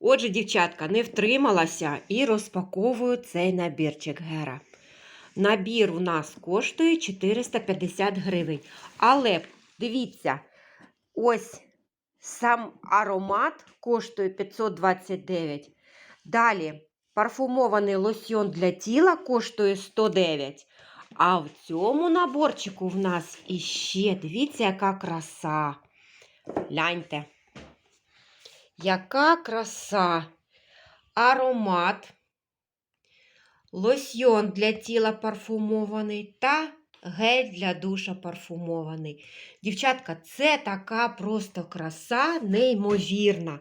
Отже, дівчатка, не втрималася і розпаковую цей набірчик Гера. Набір у нас коштує 450 гривень. Але дивіться, ось сам аромат коштує 529. Далі парфумований лосьон для тіла коштує 109. А в цьому наборчику в нас іще, дивіться, яка краса. Гляньте. Яка краса. Аромат, лосьйон для тіла парфумований та гель для душа парфумований. Дівчатка, це така просто краса, неймовірна.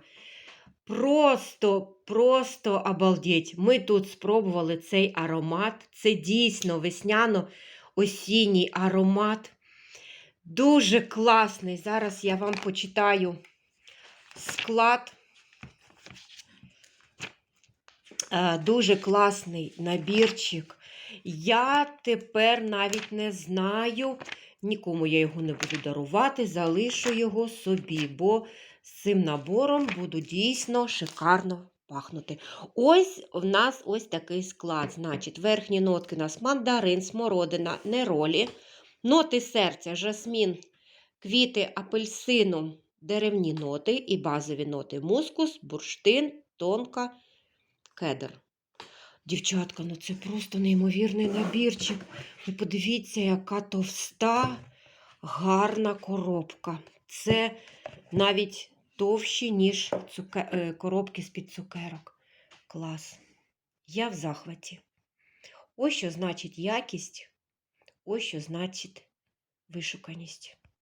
Просто, просто обалдеть. Ми тут спробували цей аромат. Це дійсно весняно-осінній аромат. Дуже класний. Зараз я вам почитаю склад. Е, Дуже класний набірчик. Я тепер навіть не знаю, нікому я його не буду дарувати, залишу його собі, бо з цим набором буду дійсно шикарно пахнути. Ось в нас ось такий склад. Значить, верхні нотки у нас мандарин, смородина, неролі, ноти серця, жасмін, квіти апельсину, деревні ноти і базові ноти мускус, бурштин, тонка, кедр. Дівчатка, ну це просто неймовірний набірчик. Ви подивіться, яка товста, гарна коробка. Це навіть товщі, ніж е, коробки з-під цукерок. Клас. Я в захваті. Ось що значить якість, ось що значить вишуканість.